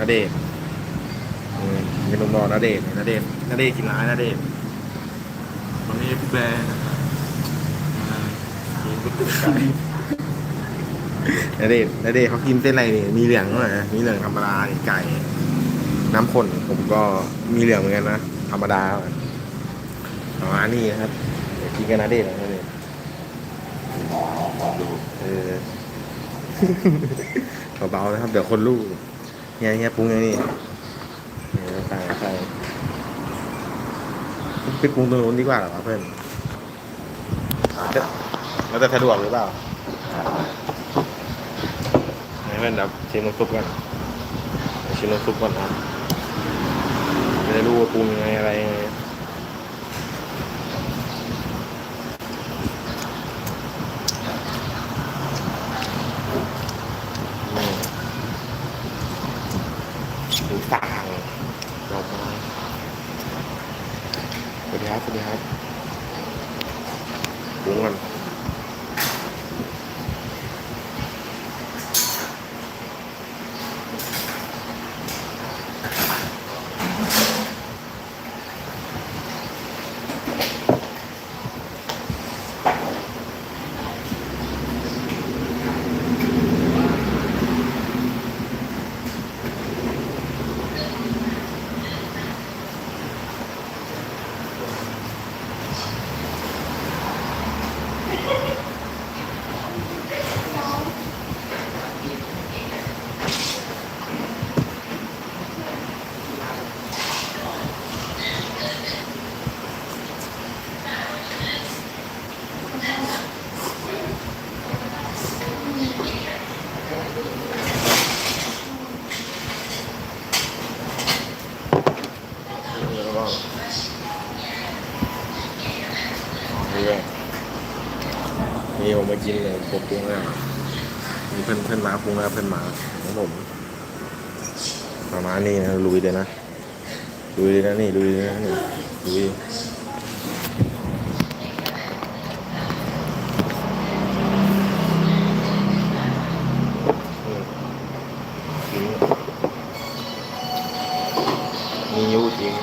นาเดชมมีนุ่มรอนาเดชน์นาเดชน์นาเดชกินร้ายนาเดชน์วันนี้พี่แบร์นะครับกินก๋วยเตี๋ยวไก่นาเดชน์นาเดชเขากินเส้นอะไรนี่มีเหลืองด้วยนะมีเหลืองธรรมดาไก่ น้ำข้นผมก็มีเหลืองเหมือนกันนะธรรมดาประมาณนี้นะครับกินกันนาเดชน์นะเดชเออเบาๆนะครับ เดี๋ยวคนลูก เฮียเฮียปรุงอย่างนี้เออใส่ใส่ไปปรุงตรงนู้นดีกว่าเหรอเพื่อนแล้วจะสะดวกหรือเปล่าเพื่อนดับชิมน้ำซุปกันชิมน้ำซุปก่อนนะจะได้รู้ว่าปรุงยังไงอะไรยังไงอืมดูต่างดอกไม้สวัสดีครับสวัสดีครับปรุงกัน แล้วก็ นี่ก็นี่ผมมากินเลยผมปรุงแล้วมีเพื่อนเพื่อนมาปรุงแล้วเพื่อนมาของผมประมาณนี้นะลุยเลยนะลุยเลยนะนี่ลุยเลยนะนี่ลุยอืมมีนิ้วจริง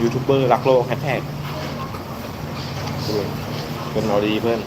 ยูทูบเบอร์รักโลกแฮชแท็กเป็นเอาดีเพื่อน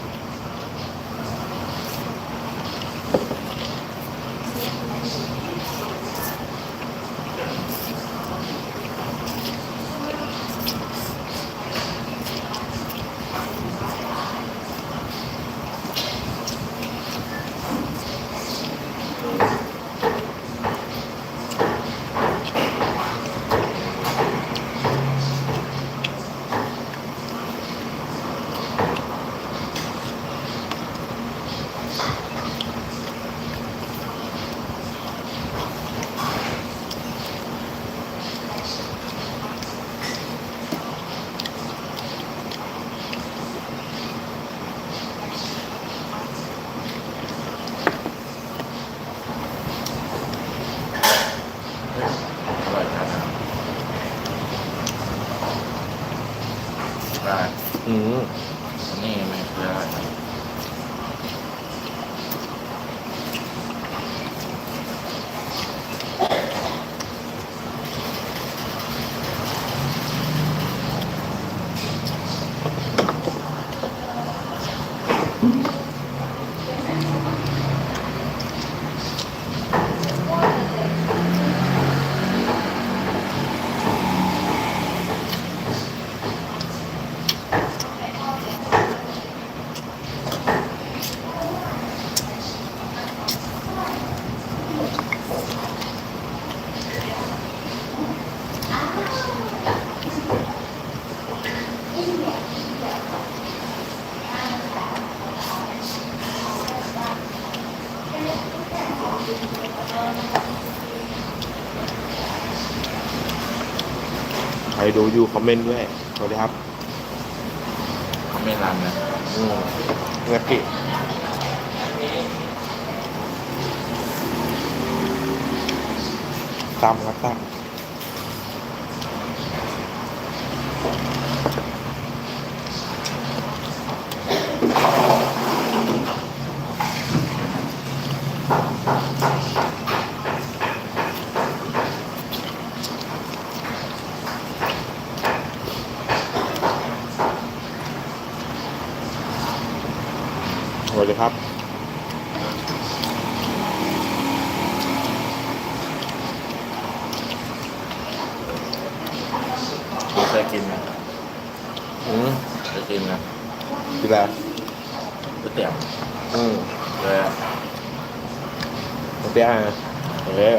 รดูอยู่คอมเมนต์ด้วย สวัสดีครับเขาไม่รันนะอืมเงากิตามครับตามสวัสดีครับ ผมเคยกินนะ อืม เคยกินนะ ดีแล้ว ก๋วยเตี๋ยวอืมเลยผมเปียกนะเออ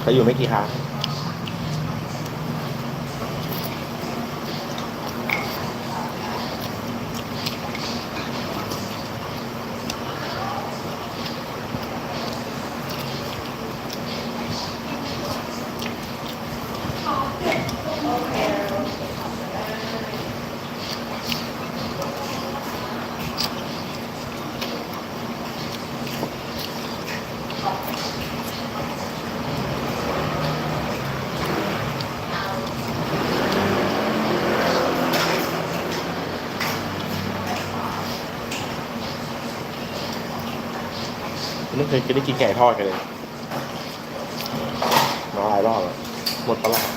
เขาอยู่ไม่กี่ครั้ง ยจะได้กินไก่ทอดกันเลยมาหลายรอบแล้วหมดตลาด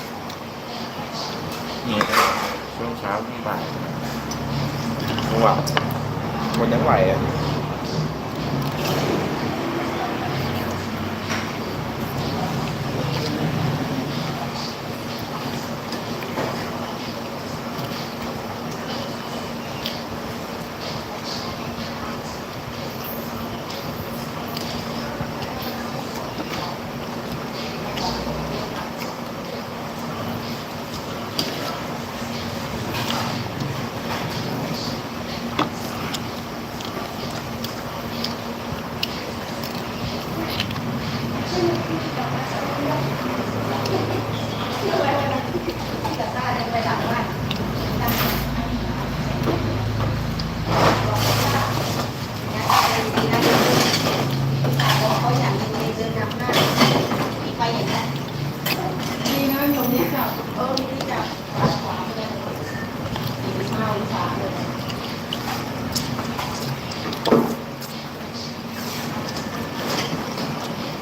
นี่ช่วงเช้าช่บ่ายจังหวะหมดยังไหวอะ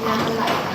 น้ำมันไหล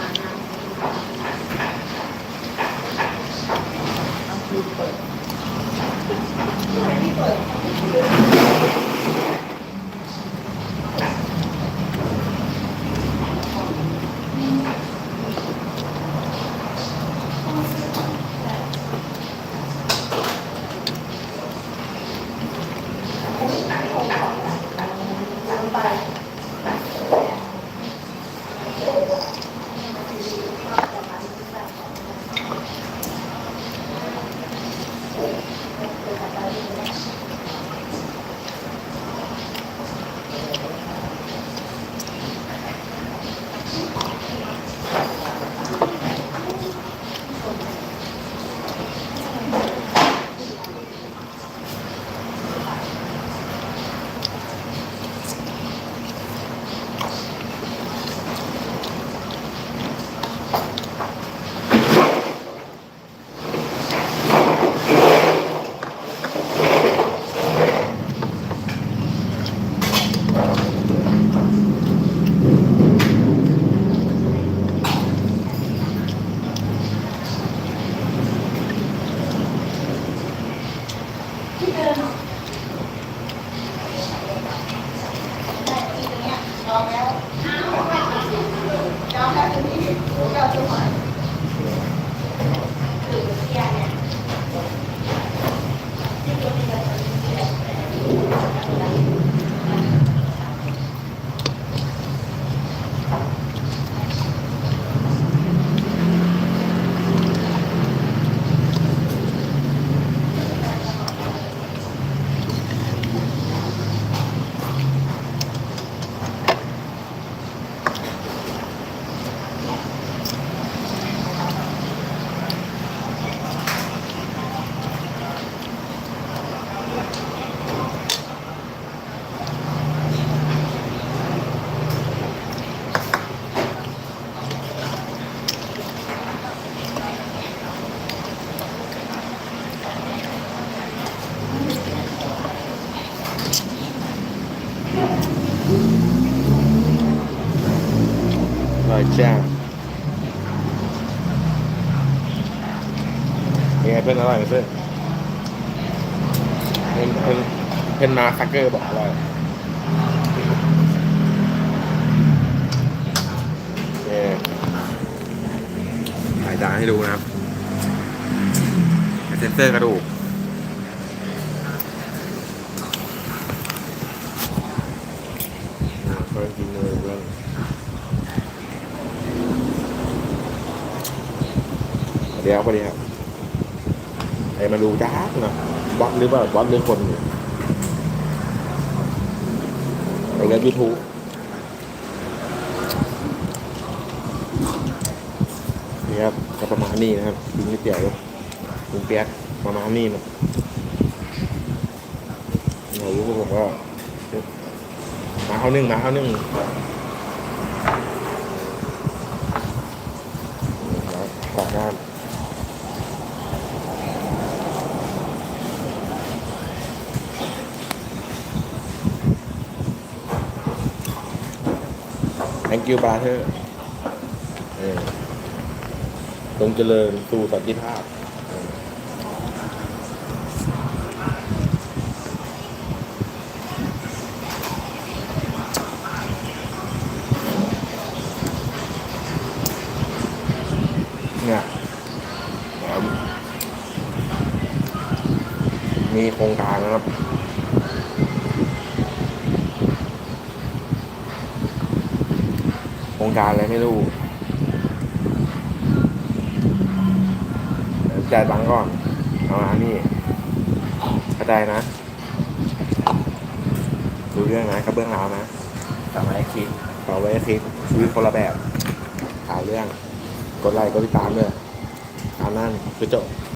จ้าเป็นไงเพื่อนอร่อยไหมเพื่อนเพื่อนเพื่อนเพื่อนมาซักเกอร์บอกอร่อยเนี่ยถ่ายจานให้ดูนะครับเซนเซอร์กระดูกเพื่อนกินเลยเพื่อน เดี๋ยวพอดีครับไอ้มาดูจ้าบนะวัดหรือเปล่าวัดหรือคนอยู่ไอ้เล่นยูทูบนี่ครับก็ประมาณนี้นะครับกินก๋วยเตี๋ยวกินเปียกประมาณนี้นะเรารู้ผมก็มาเข้านึ่งมาเข้านึ่งขอบงาน แ thank you brother เออจงเจริญสู่สันติภาพ เนี่ยแถมมีโครงการนะครับ โครงการอะไรไม่รู้เดี๋ยวจ่ายตังค์ก่อน เอามานี่เข้าใจนะ ดูเรื่องนะกระเบื้องราวนะสามารถคิดเอาไว้คลิปชีวิตคนละแบบหาเรื่อง กดไลค์กดติดตามเลยตามนั้นคือจบ